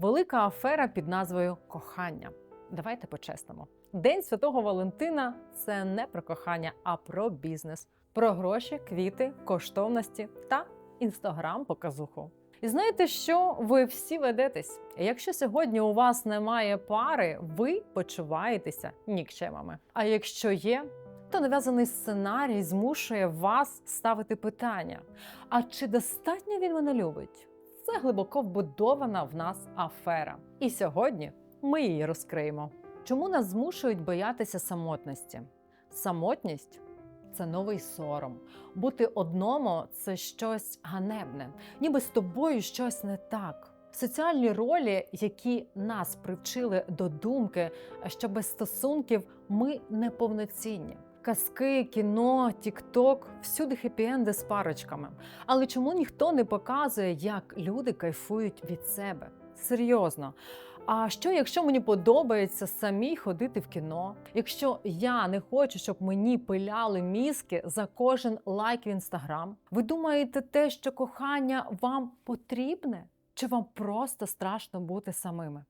Велика афера під назвою Кохання. Давайте по-чесному. День Святого Валентина це не про кохання, а про бізнес, про гроші, квіти, коштовності та інстаграм-показуху. І знаєте що? Ви всі ведетесь. Якщо сьогодні у вас немає пари, ви почуваєтеся нікчемами. А якщо є, то нав'язаний сценарій змушує вас ставити питання: а чи достатньо він мене любить? Це глибоко вбудована в нас афера. І сьогодні ми її розкриємо. Чому нас змушують боятися самотності? Самотність це новий сором. Бути одному це щось ганебне, ніби з тобою щось не так. Соціальні ролі, які нас привчили до думки, що без стосунків ми неповноцінні. Казки, кіно, тікток всюди хеппі-енди з парочками. Але чому ніхто не показує, як люди кайфують від себе? Серйозно. А що, якщо мені подобається самій ходити в кіно? Якщо я не хочу, щоб мені пиляли мізки за кожен лайк в інстаграм? Ви думаєте, те, що кохання вам потрібне? Чи вам просто страшно бути самими?